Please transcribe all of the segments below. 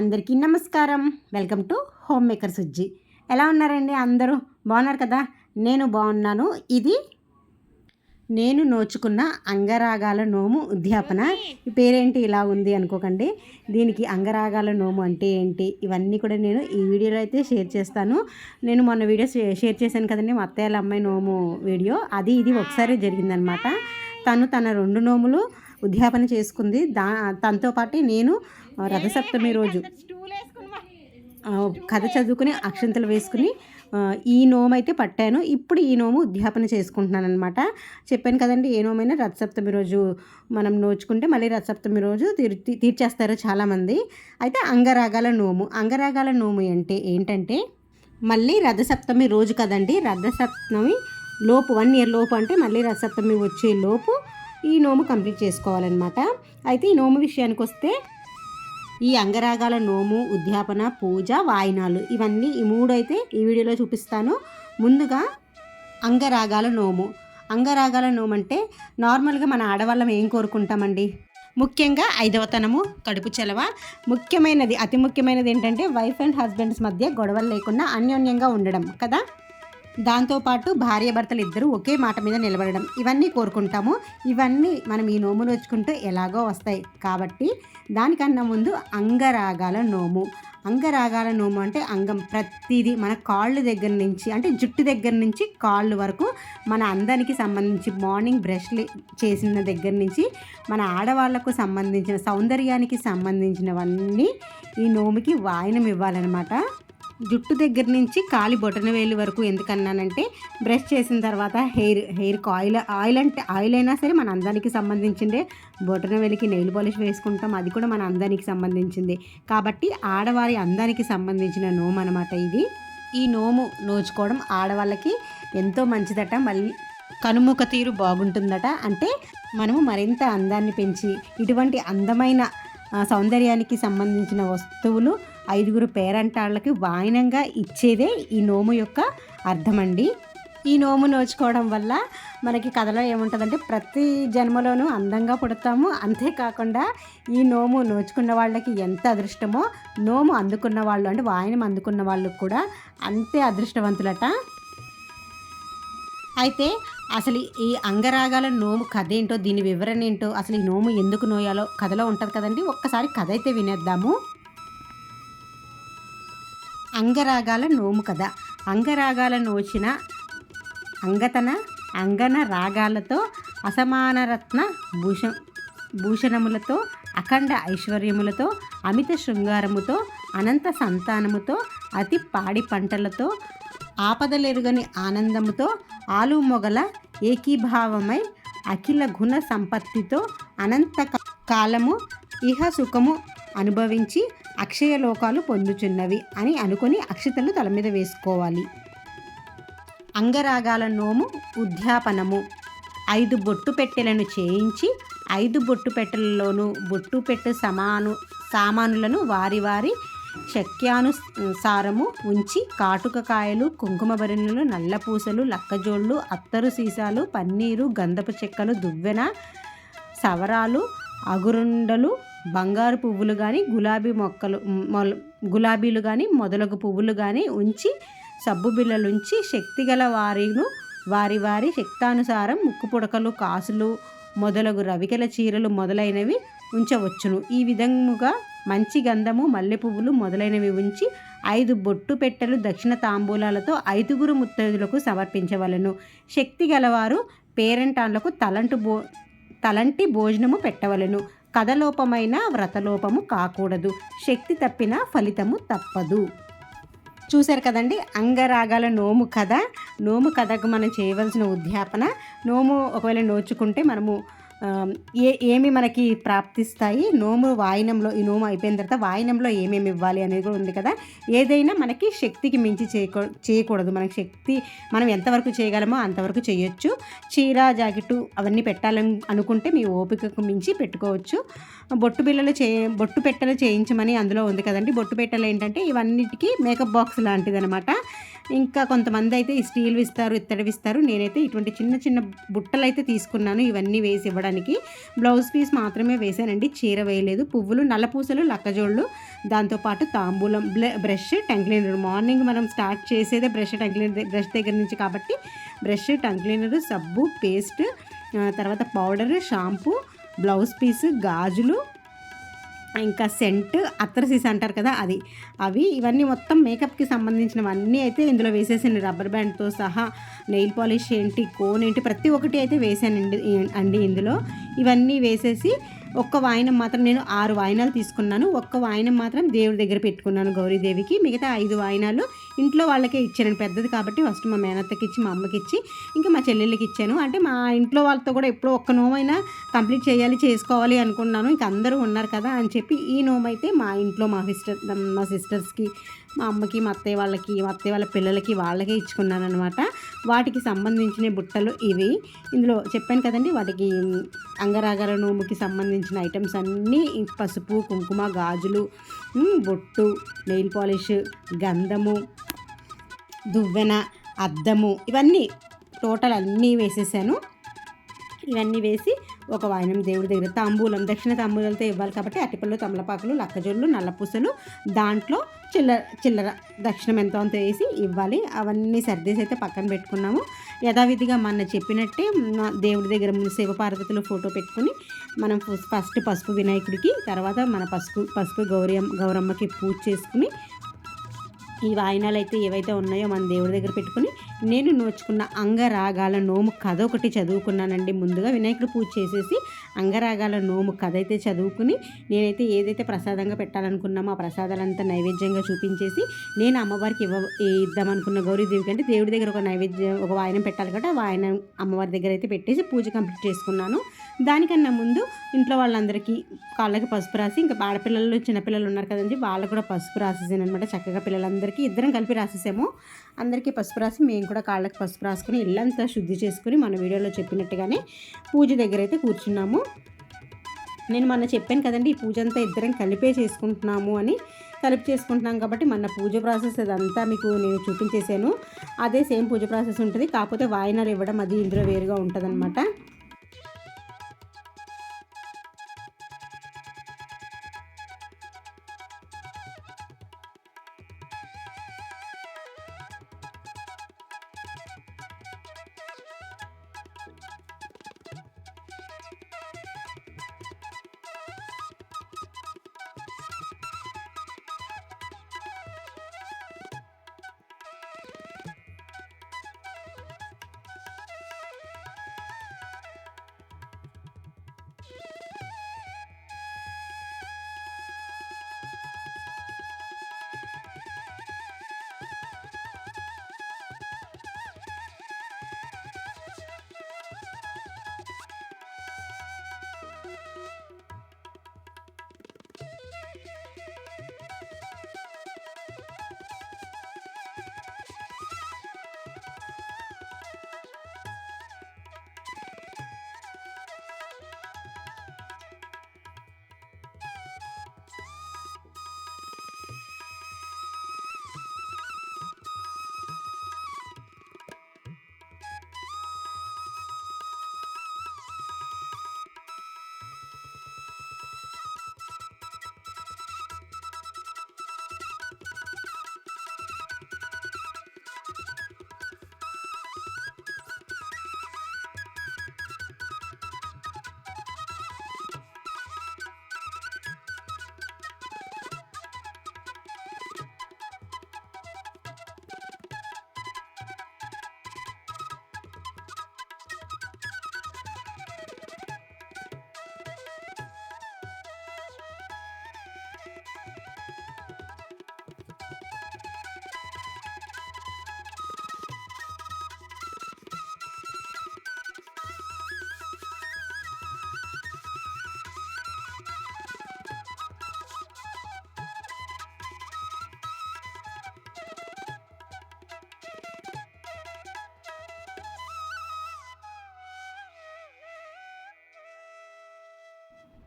అందరికీ నమస్కారం. Welcome to home maker Sujji. ఎలా ఉన్నారండి అందరూ? బాగున్నారు కదా? నేను బాగున్నాను. ఇది నేను నోచుకున్న అంగరాగాల నోము ఉద్యాపన. ఈ పేరేంటి ఇలా ఉంది అనుకోకండి. దీనికి అంగరాగాల నోము అంటే ఏంటి? ఇవన్నీ కూడా నేను ఈ వీడియోలో అయితే షేర్ చేస్తాను. నేను మొన్న వీడియో షేర్ చేశాను కదండి మా అత్తయ్యల అమ్మాయి నోము వీడియో. అది ఇది ఒకసారి జరిగిందనమాట. తను తన రెండు నోములు ఉద్యాపన చేసుకుంది. దా తనతో పాటు నేను రథసప్తమి రోజు. కథ చదువుకుని అక్షంతలు వేసుకుని ఈ నోము అయితే పట్టాను. ఇప్పుడు ఈ నోము ఉద్యాపన చేసుకుంటున్నాను అనమాట చెప్పాను కదండి ఏ నోమైనా రథసప్తమి రోజు మనం నోచుకుంటే మళ్ళీ రథసప్తమి రోజు తీర్ తీ- తీర్చేస్తారు చాలామంది. అయితే అంగరాగాల నోము. అంగరాగాల నోము అంటే ఏంటంటే మళ్ళీ రథసప్తమి రోజు కదండి రథసప్తమి లోపు వన్ ఇయర్ లోపు అంటే మళ్ళీ రథసప్తమి వచ్చే లోపు ఈ నోము కంప్లీట్ చేసుకోవాలన్నమాట. అయితే ఈ నోము విషయానికి వస్తే ఈ అంగరాగాల నోము ఉద్యాపన పూజ వాయినాలు ఇవన్నీ ఈ మూడు అయితే ఈ వీడియోలో చూపిస్తాను. ముందుగా అంగరాగాల నోము. అంగరాగాల నోము అంటే నార్మల్గా మన ఆడవాళ్ళం ఏం కోరుకుంటామండి? ముఖ్యంగా ఐదవతనము కడుపు చెలవ. ముఖ్యమైనది అతి ముఖ్యమైనది ఏంటంటే వైఫ్ అండ్ హస్బెండ్స్ మధ్య గొడవలు లేకుండా అన్యోన్యంగా ఉండడం కదా? దాంతోపాటు భార్యాభర్తలు ఇద్దరు ఒకే మాట మీద నిలబడడం. ఇవన్నీ కోరుకుంటాము. ఇవన్నీ మనం ఈ నోములు వచ్చుకుంటూ ఎలాగో వస్తాయి. కాబట్టి దానికన్నా ముందు అంగరాగాల నోము. అంగరాగాల నోము అంటే అంగం ప్రతిదీ మన కాళ్ళు దగ్గర నుంచి అంటే జుట్టు దగ్గర నుంచి కాళ్ళు వరకు మన అందానికి సంబంధించి మార్నింగ్ బ్రష్ చేసిన దగ్గర నుంచి మన ఆడవాళ్ళకు సంబంధించిన సౌందర్యానికి సంబంధించినవన్నీ ఈ నోముకి వాయనం ఇవ్వాలన్నమాట. జుట్టు దగ్గర నుంచి కాలి బొటన వేలు వరకు ఎందుకన్నానంటే బ్రష్ చేసిన తర్వాత హెయిర్ హెయిర్కి ఆయిల్ ఆయిల్ అంటే ఆయిల్ అయినా సరే మన అందానికి సంబంధించిందే. బొటన వేలికి నెయిల్ పాలిష్ వేసుకుంటాం అది కూడా మన అందానికి సంబంధించింది. కాబట్టి ఆడవారి అందానికి సంబంధించిన నోము అనమాట ఇది. ఈ నోము నోచుకోవడం ఆడవాళ్ళకి ఎంతో మంచిదట మళ్ళీ కనుముక తీరు బాగుంటుందట. అంటే మనము మరింత అందాన్ని పెంచి ఇటువంటి అందమైన సౌందర్యానికి సంబంధించిన వస్తువులు ఐదుగురు పేరంటాళ్ళకి వాయనంగా ఇచ్చేదే ఈ నోము యొక్క అర్థమండి. ఈ నోము నోచుకోవడం వల్ల మనకి కథలో ఏముంటుందంటే ప్రతి జన్మలోనూ అందంగా పుడతాము. అంతేకాకుండా ఈ నోము నోచుకున్న వాళ్ళకి ఎంత అదృష్టమో నోము అందుకున్న వాళ్ళు అంటే వాయనం అందుకున్న వాళ్ళు కూడా అంతే అదృష్టవంతులట. అయితే అసలు ఈ అంగరాగాల నోము కథ ఏంటో దీని వివరణ ఏంటో అసలు ఈ నోము ఎందుకు నోయాలో కథలో ఉంటుంది కదండి. ఒక్కసారి కథ అయితే వినేద్దాము. అంగరాగాల నోము కథ. అంగరాగాల నోచిన అంగతన అంగన రాగాలతో అసమానరత్న భూష భూషణములతో అఖండ ఐశ్వర్యములతో అమిత శృంగారముతో అనంత సంతానముతో అతి పాడి పంటలతో ఆపదలెరుగని ఆనందముతో ఆలు మొగల ఏకీభావమై అఖిల గుణ సంపత్తితో అనంత కాలము ఇహ సుఖము అనుభవించి అక్షయ లోకాలు పొందుచున్నవి అని అనుకొని అక్షతలు తల మీద వేసుకోవాలి. అంగరాగాల నోము ఉద్యాపనము. ఐదు బొట్టు పెట్టెలను చేయించి ఐదు బొట్టు పెట్టెలలోనూ బొట్టు పెట్టె సమాను సామానులను వారి వారి శక్యానుసారము ఉంచి కాటుక కాయలు కుంకుమ భరిణలు నల్లపూసలు లక్కజోళ్ళు అత్తరు సీసాలు పన్నీరు గంధపు చెక్కలు దువ్వెన సవరాలు అగురుండలు బంగారు పువ్వులు కానీ గులాబీ మొక్కలు గులాబీలు కానీ మొదలగు పువ్వులు కానీ ఉంచి సబ్బు బిళ్ళలుంచి శక్తిగల వారిను వారి వారి శక్తానుసారం ముక్కు పుడకలు కాసులు మొదలగు రవికల చీరలు మొదలైనవి ఉంచవచ్చును. ఈ విధముగా మంచి గంధము మల్లె పువ్వులు మొదలైనవి ఉంచి ఐదు బొట్టు పెట్టెలు దక్షిణ తాంబూలాలతో ఐదుగురు ముత్తైదులకు సమర్పించవలను. శక్తి గలవారు పేరెంటాన్లకు తలంటు బో తలంటి భోజనము పెట్టవలను. కథలోపమైన వ్రతలోపము కాకూడదు. శక్తి తప్పిన ఫలితము తప్పదు. చూశారు కదండి? అంగరాగాల నోము కథ. నోము కథకు మనం చేయవలసిన ఉద్యాపన. నోము ఒకవేళ నోచుకుంటే మనము ఏ ఏమి మనకి ప్రాప్తిస్తాయి? నోము వాయినంలో ఈ నోము అయిపోయిన తర్వాత వాయినంలో ఏమేమి ఇవ్వాలి అనేది కూడా ఉంది కదా? ఏదైనా మనకి శక్తికి మించి చేయకూ చేయకూడదు. మనకి శక్తి మనం ఎంతవరకు చేయగలమో అంతవరకు చేయొచ్చు. చీర జాకెట్ అవన్నీ పెట్టాలని అనుకుంటే మీ ఓపికకు మించి పెట్టుకోవచ్చు. బొట్టు బిళ్ళలు చే బొట్టు పెట్టెలు చేయించమని అందులో ఉంది కదండి. బొట్టు పెట్టలు ఏంటంటే ఇవన్నిటికీ మేకప్ బాక్స్ లాంటిదనమాట ఇంకా కొంతమంది అయితే ఈ స్టీల్ ఇస్తారు ఇత్తడివి ఇస్తారు నేనైతే ఇటువంటి చిన్న చిన్న బుట్టలు అయితే తీసుకున్నాను ఇవన్నీ వేసి ఇవ్వడానికి. బ్లౌజ్ పీస్ మాత్రమే వేసానండి చీర వేయలేదు. పువ్వులు నల్లపూసలు లక్కజోళ్ళు దాంతోపాటు తాంబూలం బ్రష్ టంగ్ క్లీనర్. మార్నింగ్ మనం స్టార్ట్ చేసేదే బ్రష్ టంగ్ క్లీనర్ బ్రష్ దగ్గర నుంచి కాబట్టి బ్రష్ టంగ్ క్లీనర్ సబ్బు పేస్ట్ తర్వాత పౌడర్ షాంపూ బ్లౌజ్ పీస్ గాజులు ఇంకా సెంట్ అత్రసీస్ అంటారు కదా అది. అవి ఇవన్నీ మొత్తం మేకప్కి సంబంధించినవన్నీ అయితే ఇందులో వేసేసాను. రబ్బర్ బ్యాండ్తో సహా నెయిల్ పాలిష్ ఏంటి కోన్ ఏంటి ప్రతి ఒక్కటి అయితే వేసానండి అండి ఇందులో. ఇవన్నీ వేసేసి ఒక్క వాయినం మాత్రం నేను ఆరు వాయినాలు తీసుకున్నాను. ఒక్క వాయినం మాత్రం దేవుడి దగ్గర పెట్టుకున్నాను గౌరీదేవికి. మిగతా ఐదు వాయినాలు ఇంట్లో వాళ్ళకే ఇచ్చాను. పెద్దది కాబట్టి ఫస్ట్ మా మేనత్తకి ఇచ్చి మా అమ్మకి ఇచ్చి ఇంకా మా చెల్లెళ్ళకి ఇచ్చాను. అంటే మా ఇంట్లో వాళ్ళతో కూడా ఎప్పుడో ఒక్క నోమైనా కంప్లీట్ చేయాలి చేసుకోవాలి అనుకున్నాను. ఇంక అందరూ ఉన్నారు కదా అని చెప్పి ఈ నోమ అయితే మా ఇంట్లో మా సిస్టర్ మా సిస్టర్స్కి మా అమ్మకి మా అత్తయ్య వాళ్ళకి మా అత్తయ్య వాళ్ళ పిల్లలకి వాళ్ళకే ఇచ్చుకున్నాను అనమాట వాటికి సంబంధించిన బుట్టలు ఇవి. ఇందులో చెప్పాను కదండి వాటికి అంగరాగర నోముకి సంబంధించి సంబంధించిన ఐటమ్స్ అన్నీ పసుపు కుంకుమ గాజులు బొట్టు నెయిల్ పాలిష్ గంధము దువ్వెన అద్దము ఇవన్నీ టోటల్ అన్నీ వేసేసాను. ఇవన్నీ వేసి ఒక వాయనం దేవుడి దగ్గర తాంబూలం దక్షిణ తాంబూలంతో ఇవ్వాలి కాబట్టి అటిపళ్ళు తమలపాకులు లక్కజొల్లు నల్లపూసలు దాంట్లో చిల్లర చిల్లర దక్షిణం ఎంత అంత వేసి ఇవ్వాలి. అవన్నీ సర్దేసి అయితే పక్కన పెట్టుకున్నాము. యథావిధిగా మన చెప్పినట్టే దేవుడి దగ్గర ముందు శివపార్వతులు ఫోటో పెట్టుకుని మనం ఫస్ట్ పసుపు వినాయకుడికి తర్వాత మన పసుపు పసుపు గౌరీ గౌరమ్మకి పూజ చేసుకుని ఈ వాయినాలు అయితే ఏవైతే ఉన్నాయో మన దేవుడి దగ్గర పెట్టుకుని నేను నోచుకున్న అంగరాగాల నోము కథ ఒకటి చదువుకున్నానండి. ముందుగా వినాయకుడు పూజ చేసేసి అంగరాగాల నోము కథ అయితే చదువుకుని నేనైతే ఏదైతే ప్రసాదంగా పెట్టాలనుకున్నామో ఆ ప్రసాదాలంతా నైవేద్యంగా చూపించేసి నేను అమ్మవారికి ఇవ్వ ఇద్దామనుకున్న గౌరీదేవికి అంటే దేవుడి దగ్గర ఒక నైవేద్యం ఒక వాయనం పెట్టాలి కాబట్టి ఆ వాయనం అమ్మవారి దగ్గర అయితే పెట్టేసి పూజ కంప్లీట్ చేసుకున్నాను. దానికన్నా ముందు ఇంట్లో వాళ్ళందరికీ కాళ్ళకి పసుపు రాసి ఇంకా ఆడపిల్లలు చిన్నపిల్లలు ఉన్నారు కదండి వాళ్ళకు కూడా పసుపు రాసేసాను అనమాట చక్కగా పిల్లలందరికీ ఇద్దరం కలిపి రాసేసాము. అందరికీ పసుపు రాసి మేము కూడా కాళ్ళకి పసుపు రాసుకుని ఇల్లంతా శుద్ధి చేసుకుని మన వీడియోలో చెప్పినట్టుగానే పూజ దగ్గర అయితే కూర్చున్నాము. నేను మొన్న చెప్పాను కదండి ఈ పూజ అంతా ఇద్దరం కలిపే చేసుకుంటున్నాము అని కలిపి చేసుకుంటున్నాం కాబట్టి మన పూజ ప్రాసెస్ అదంతా మీకు నేను చూపించేశాను. అదే సేమ్ పూజ ప్రాసెస్ ఉంటుంది. కాకపోతే వాయినాలు ఇవ్వడం అది ఇందులో వేరుగా ఉంటుంది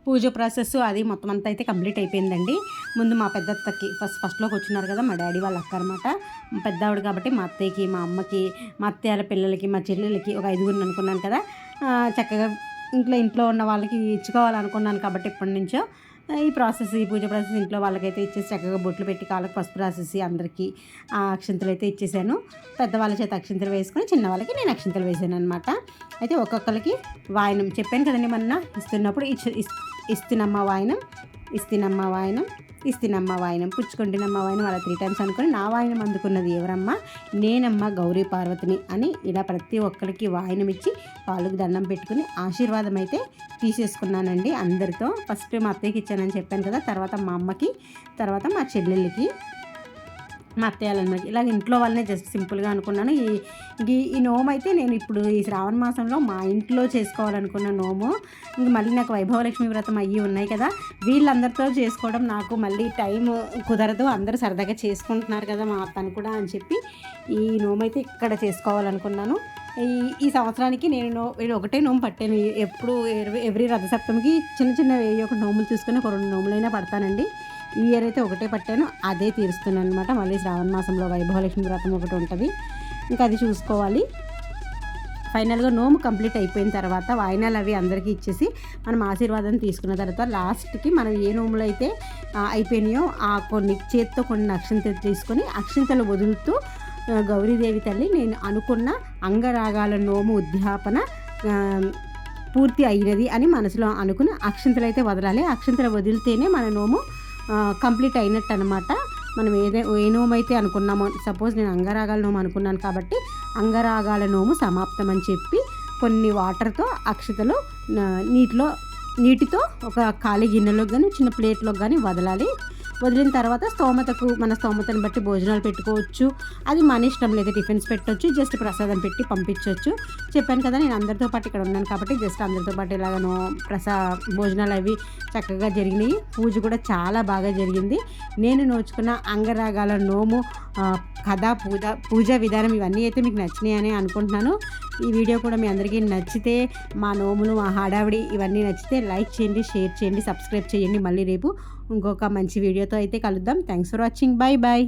పూజ ప్రాసెస్ అది మొత్తం అంతా అయితే కంప్లీట్ అయిపోయిందండి. ముందు మా పెద్దత్తకి ఫస్ట్ ఫస్ట్లోకి వచ్చినారు కదా మా డాడీ వాళ్ళ అక్క అనమాట పెద్ద ఆవిడ కాబట్టి మా అత్తయ్యకి మా అమ్మకి మా అత్తయ్యాల పిల్లలకి మా చెల్లెలకి ఒక ఐదుగురిని అనుకున్నాను కదా. చక్కగా ఇంట్లో ఇంట్లో ఉన్న వాళ్ళకి ఇచ్చుకోవాలనుకున్నాను కాబట్టి ఇప్పటి నుంచో ఈ ప్రాసెస్ ఈ పూజ ప్రాసెస్ ఇంట్లో వాళ్ళకైతే ఇచ్చేసి చక్కగా బొట్లు పెట్టి కాళ్ళకి పసుపు రాసేసి అందరికీ ఆ అక్షంతలు అయితే ఇచ్చేసాను. పెద్దవాళ్ళ చేత అక్షంతలు వేసుకొని చిన్న వాళ్ళకి నేను అక్షంతలు వేసాను అనమాట అయితే ఒక్కొక్కరికి వాయనం చెప్పాను కదండి మొన్న ఇస్తున్నప్పుడు ఇచ్చి ఇస్- ఇస్తున్నమ్మ వాయనం? ఇస్తున్నమ్మ వాయనం? ఇస్తున్నమ్మ వాయినం పుచ్చుకుంటున్నమ్మ వాయినం అలా త్రీ టైమ్స్ అనుకుని నా వాయినం అందుకున్నది ఎవరమ్మా? నేనమ్మ గౌరీ పార్వతిని అని ఇలా ప్రతి ఒక్కరికి వాయినం ఇచ్చి వాళ్ళకి దండం పెట్టుకుని ఆశీర్వాదం అయితే తీసేసుకున్నానండి అందరితో. ఫస్ట్ మా అత్తయ్యకి ఇచ్చానని చెప్పాను కదా తర్వాత మా అమ్మకి తర్వాత మా చెల్లెళ్ళకి. మా అత్తయ్యాలన్నమాట ఇలాగ ఇంట్లో వాళ్ళనే జస్ట్ సింపుల్గా అనుకున్నాను. ఈ ఈ- ఈ నోము అయితే నేను ఇప్పుడు ఈ శ్రావణ మాసంలో మా ఇంట్లో చేసుకోవాలనుకున్న నోము. ఇంక మళ్ళీ నాకు వైభవలక్ష్మి వ్రతం అయ్యి ఉన్నాయి కదా. వీళ్ళందరితో చేసుకోవడం నాకు మళ్ళీ టైం కుదరదు. అందరూ సరదాగా చేసుకుంటున్నారు కదా మా అత్తను కూడా అని చెప్పి ఈ నోము అయితే ఇక్కడ చేసుకోవాలనుకున్నాను. ఈ ఈ సంవత్సరానికి నేను నో ఒకటే నోము పట్టాను. ఎప్పుడు ఎవ్రీ రథసప్తమికి చిన్న చిన్న ఒక నోములు చూసుకొని ఒక రెండు నోములైనా పడతానండి. ఈ ఇయర్ అయితే ఒకటే పట్టాను అదే తీరుస్తున్నాను అనమాట మళ్ళీ శ్రావణ మాసంలో వైభవలక్ష్మి వ్రతం ఒకటి ఉంటుంది. ఇంకా అది చూసుకోవాలి. ఫైనల్గా నోము కంప్లీట్ అయిపోయిన తర్వాత వాయినాలు అవి అందరికీ ఇచ్చేసి మనం ఆశీర్వాదం తీసుకున్న తర్వాత లాస్ట్కి మనం ఏ నోములు అయితే అయిపోయినాయో ఆ కొన్ని చేత్తో కొన్ని అక్షంతలు తీసుకొని అక్షంతలు వదులుతూ గౌరీదేవి తల్లి నేను అనుకున్న అంగరాగాల నోము ఉద్యాపన పూర్తి అయినది అని మనసులో అనుకుని అక్షంతలు అయితే వదలాలి. అక్షంతలు వదిలితేనే మన నోము కంప్లీట్ అయినట్టు అనమాట మనం ఏదే ఏ నోము అయితే అనుకున్నామో సపోజ్ నేను అంగరాగాల నోము అనుకున్నాను కాబట్టి అంగరాగాల నోము సమాప్తం అని చెప్పి కొన్ని వాటర్తో అక్షతలు నీటిలో నీటితో ఒక ఖాళీ గిన్నెలో కానీ చిన్న ప్లేట్లో కానీ వదలాలి. వదిలిన తర్వాత స్తోమతకు మన స్తోమతను బట్టి భోజనాలు పెట్టుకోవచ్చు. అది మన ఇష్టం లేదా టిఫిన్స్ పెట్టొచ్చు జస్ట్ ప్రసాదం పెట్టి పంపించవచ్చు చెప్పాను కదా నేను అందరితో పాటు ఇక్కడ ఉన్నాను కాబట్టి జస్ట్ అందరితో పాటు ఇలాగనో ప్రసా భోజనాలు అవి చక్కగా జరిగినాయి. పూజ కూడా చాలా బాగా జరిగింది. నేను నోచుకున్న అంగరాగాల నోము కథ పూజ పూజా విధానం ఇవన్నీ అయితే మీకు నచ్చినాయి అని అనుకుంటున్నాను. ఈ వీడియో కూడా మీ అందరికీ నచ్చితే మా నోములు మా హడావిడి ఇవన్నీ నచ్చితే లైక్ చేయండి షేర్ చేయండి సబ్స్క్రైబ్ చేయండి. మళ్ళీ రేపు ఇంకొక మంచి వీడియోతో అయితే కలుద్దాం. Thanks for watching. Bye bye